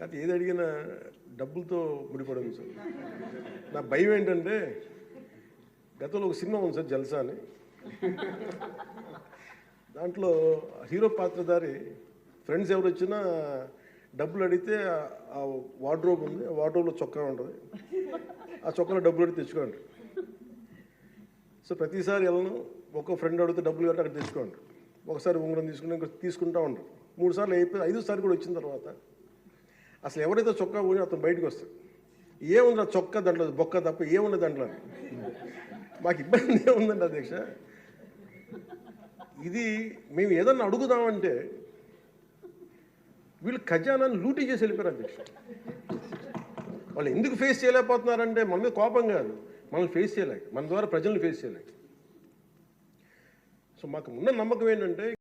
కాదు ఏది అడిగినా డబ్బులతో ముడిపడి ఉంది సార్. నా భయం ఏంటంటే గతంలో ఒక సినిమా ఉంది సార్ జల్సా అని. దాంట్లో హీరో పాత్రధారి ఫ్రెండ్స్ ఎవరు వచ్చినా డబ్బులు అడిగితే ఆ- వార్డ్రోబ్ ఉంది ఆ వార్డ్రోబ్లో చొక్కా ఉంటుంది. ఆ చొక్కాలో డబ్బులు అడిగి తెచ్చుకోండి. సో ప్రతిసారి వెళ్ళను ఒక్కో ఫ్రెండ్ అడిగితే డబ్బులు కట్టి అక్కడ తెచ్చుకోండి. ఒకసారి ఉంగరం తీసుకుని ఇంకో తీసుకుంటా ఉంటారు మూడు సార్లు అయిపోయి ఐదు సార్లు కూడా వచ్చిన తర్వాత అసలు ఎవరైతే చొక్కా పోయి అతను బయటకు వస్తాడు. ఏముంది చొక్క చొక్కా దాంట్లో బొక్క తప్ప ఏముంది దాంట్లో మాకు ఇబ్బంది ఏముందండి అధ్యక్ష? ఇది మేము ఏదన్నా అడుగుదామంటే వీళ్ళు ఖజానాన్ని లూటీ చేసి వెళ్ళిపోయారు అధ్యక్ష. వాళ్ళు ఎందుకు ఫేస్ చేయలేకపోతున్నారంటే మన మీద కోపం కాదు. మనల్ని ఫేస్ చేయలేక మన ద్వారా ప్రజల్ని ఫేస్ చేయలేక. సో మాకు ఉన్న నమ్మకం ఏంటంటే